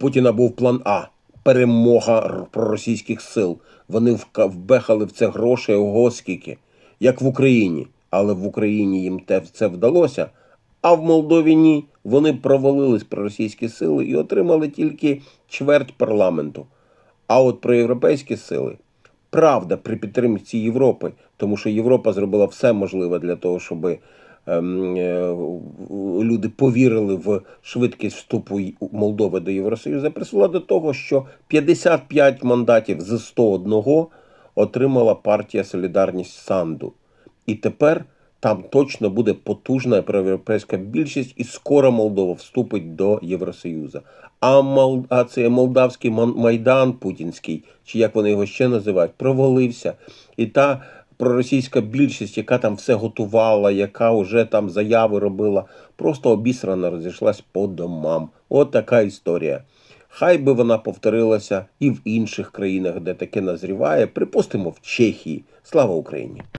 Путіна був план А перемога проросійських сил. Вони вбехали в це грошей ого скільки, як в Україні. Але в Україні їм те це вдалося. А в Молдові ні. Вони провалились проросійські сили і отримали тільки чверть парламенту. А от про європейські сили правда при підтримці Європи, тому що Європа зробила все можливе для того, щоб е, люди повірили в швидкість вступу Молдови до Євросоюзу, призвела до того, що 55 мандатів з 101 отримала партія Солідарність Санду. І тепер там точно буде потужна проєвропейська більшість, і скоро Молдова вступить до Євросоюзу. А, Мол... а це молдавський майдан путінський, чи як вони його ще називають, провалився. І та проросійська більшість, яка там все готувала, яка вже там заяви робила, просто обісрана розійшлась по домам. От така історія. Хай би вона повторилася і в інших країнах, де таке назріває, припустимо, в Чехії. Слава Україні!